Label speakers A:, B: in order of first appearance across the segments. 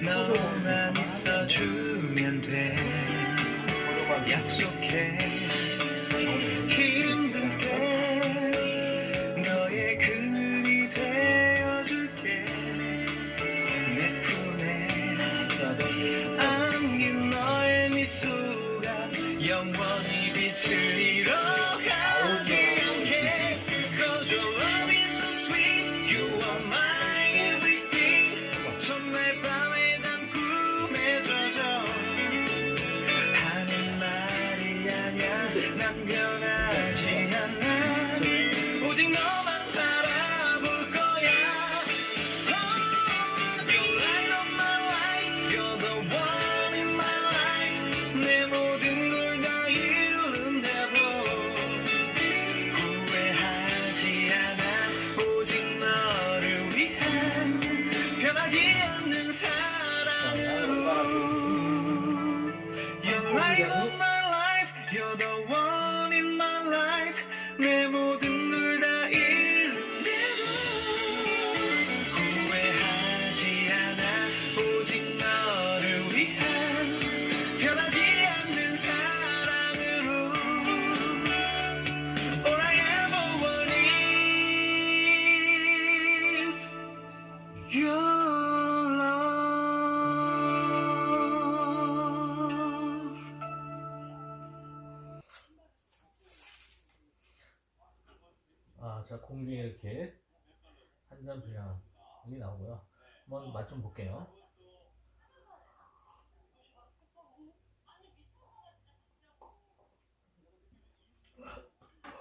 A: 너만 있어주면 돼. 약속해 Obrigado.
B: 아, 자, 공중에 이렇게 한 잔 분량이 나오고요. 한번 맛 좀 볼게요.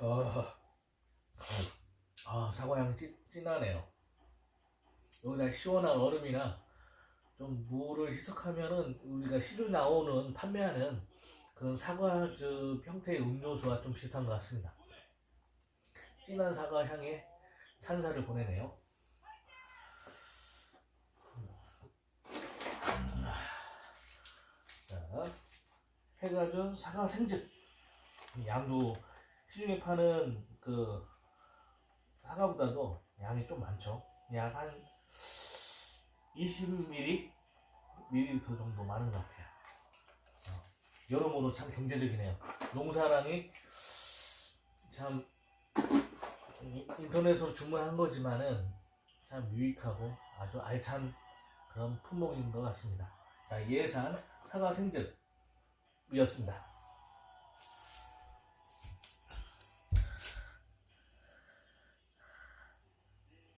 B: 아, 아 사과향 찐, 진하네요. 여기다 시원한 얼음이나 좀 물을 희석하면은 우리가 시중 나오는 판매하는 그런 사과 저 형태의 음료수와 좀 비슷한 것 같습니다. 진한 사과 향에 찬사를 보내네요. 자, 해가 준 사과 생즙. 양도 시중에 파는 그 사과보다도 양이 좀 많죠. 약 한 20ml, 밀리리터 정도 많은 것 같아요. 어, 여러모로 참 경제적이네요. 농사랑이 참 이- 인터넷으로 주문한 거지만은 참 유익하고 아주 알찬 그런 품목인 것 같습니다. 자, 예산 사과 생즙이었습니다.